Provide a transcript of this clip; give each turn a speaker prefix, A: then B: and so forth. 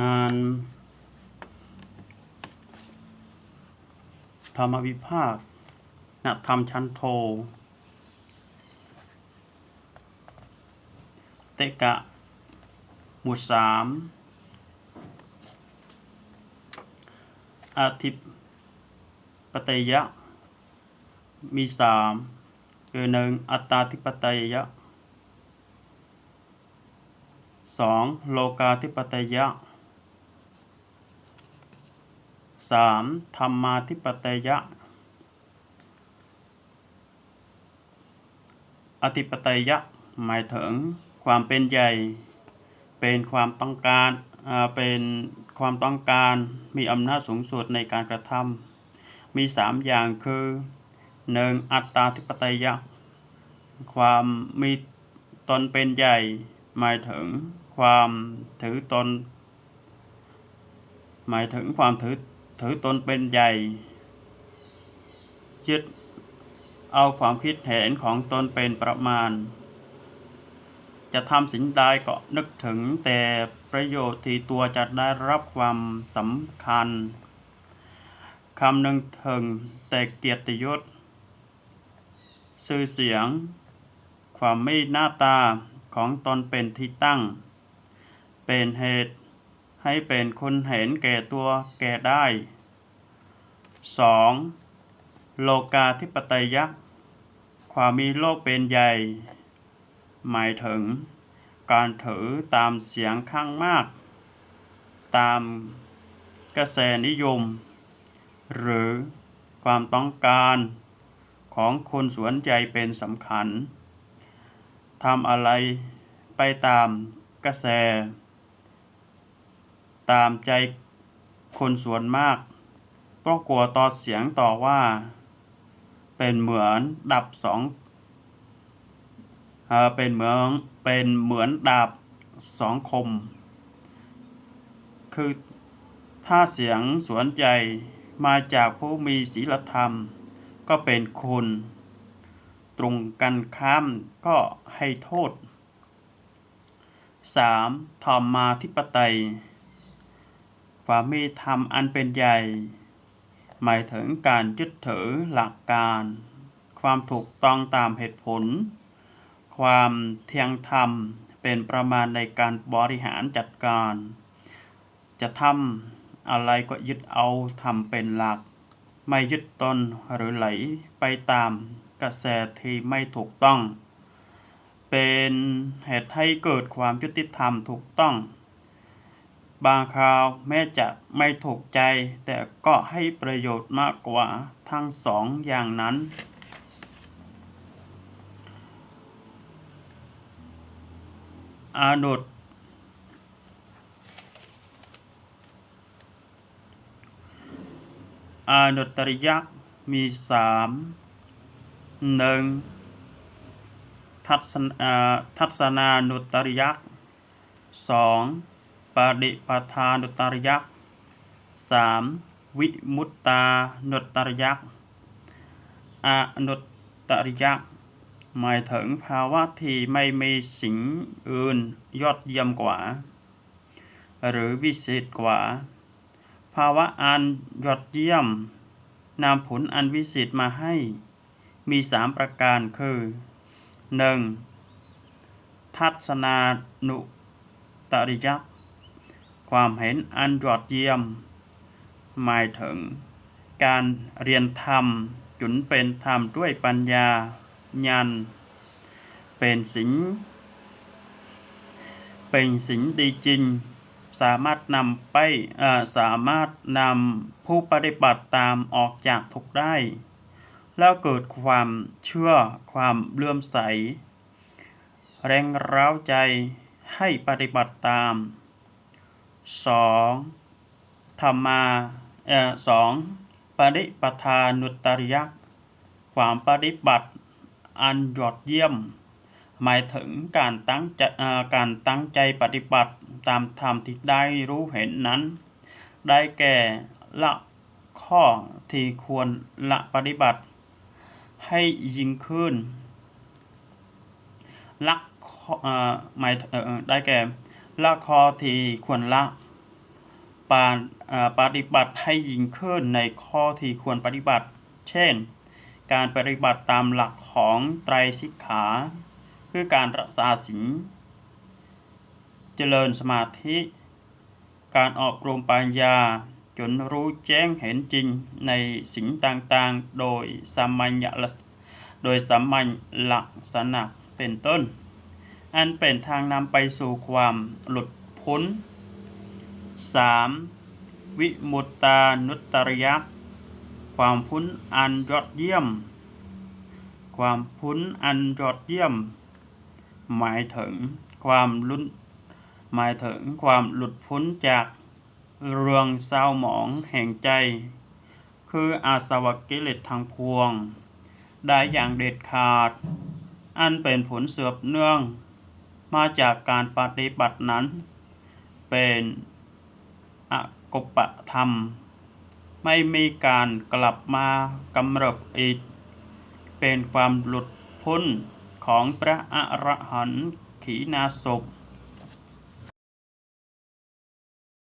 A: อ่านธรรมวิภาคนักธรรมชั้นโท เตกะ หมวดสามอาทิปไตยะ มีสามคือหนึ่งอัตตาธิปไตยะสองโลกาธิปไตยะ สามธรรมาธิปตยะ อธิปไตยะ หมายถึงความเป็นใหญ่ เป็นความต้องการอ่าเป็นความต้องการมีอำนาจสูงสุดในการกระทำมีสามอย่างคือหนึ่งอัตตาธิปไตยะ ความมีตนเป็นใหญ่ หมายถึงความถือตน หมายถึงความถือ ถือตนเป็นใหญ่ ยึดเอาความคิดเห็นของตนเป็นประมาณ จะทำสิ่งใดก็นึกถึงแต่ประโยชน์ที่ตัวจะได้รับความสำคัญคำหนึ่งถึงแต่เกียรติยศชื่อเสียง ความไม่หน้าตาของตนเป็นที่ตั้ง เป็นเหตุ ให้เป็นคนเห็นแก่ตัวแก่ได้ 2. โลกาธิปไตยะความมีโลกเป็นใหญ่ หมายถึง การถือตามเสียงข้างมาก ตามกระแสนิยม หรือความต้องการของคนสวนใหญ่เป็นสำคัญทำอะไรไปตามกระแส ตามใจคนส่วนมากเพราะกลัวต่อเสียงต่อว่า เป็นเหมือนดับสองเป็นเหมือนเป็นเหมือนดาบสองคม คือถ้าเสียงสวนใจมาจากผู้มีศีลธรรม ก็เป็นคุณ ตรงกันข้ามก็ให้โทษ 3. ธรรมาธิปไตย ความมีธรรมอันเป็นใหญ่ หมายถึงการยึดถือหลักการ ความถูกต้องตามเหตุผล ความเที่ยงธรรมเป็นประมาณในการบริหารจัดการ จะทำอะไรก็ยึดเอาทำเป็นหลัก ไม่ยึดตนหรือไหลไปตามกระแสที่ไม่ถูกต้อง เป็นเหตุให้เกิดความยุติธรรมถูกต้อง บางคราวแม้จะไม่ถูกใจ แต่ก็ให้ประโยชน์มากกว่าทั้งสองอย่างนั้น อานุตอานุตริยักษ์มีสามหนึ่งทัศนาทัศนานุตริยักษ์สอง ปฏิปทานุตริยักษ์สามวิมุตตานุตริยักษ์อนุตริยักษ์หมายถึงภาวะที่ไม่มีสิ่งอื่นยอดเยี่ยมกว่า หรือวิเศษกว่า ภาวะอันยอดเยี่ยมนำผลอันวิเศษมาให้ มีสามประการคือ 1. ทัศนานุตริยักษ์ ความเห็นอันยอดเยี่ยม หมายถึง การเรียนธรรมจนเป็นธรรมด้วยปัญญาญาณเป็นสิ่งเป็นสิ่งดีจริง สามารถนำไปสามารถนำผู้ปฏิบัติตามออกจากทุกได้ แล้วเกิดความเชื่อความเลื่อมใส แรงร้าวใจให้ปฏิบัติตาม 2. ธรรมาเอ่อสองปฏิปทานุตริยักษ์ความปฏิบัติอันยอดเยี่ยม หมายถึงการตั้งใจการตั้งใจปฏิบัติตามธรรมที่ได้รู้เห็นนั้น ได้แก่ละข้อที่ควรละปฏิบัติ ให้ยิ่งขึ้นละหมายได้แก่ ละข้อที่ควรละปาปฏิบัติให้ยิ่งขึ้นในข้อที่ควรปฏิบัติ เช่น การปฏิบัติตามหลักของไตรสิกขา คือการรักษาศีลเจริญสมาธิ การออกรวมปัญญาจนรู้แจ้งเห็นจริงในสิ่งต่างๆ โดยสามัญลักษโดยสามัญลักษณะเป็นต้น อันเป็นทางนำไปสู่ความหลุดพ้น 3. วิมุตตานุตตริยะความพ้นอันยอดเยี่ยม ความพ้นอันยอดเยี่ยม หมายถึงความลุ้นหมายถึงความหลุดพ้นจากเรื่องเศร้าหมองแห่งใจ คืออาสวะกิเลสทางพวง ได้อย่างเด็ดขาด อันเป็นผลเสือบเนื่อง มาจากการปฏิบัตินั้น เป็นอกปธรรม ไม่มีการกลับมากำเริบอีก เป็นความหลุดพ้นของพระอรหันต์ขีณาสพ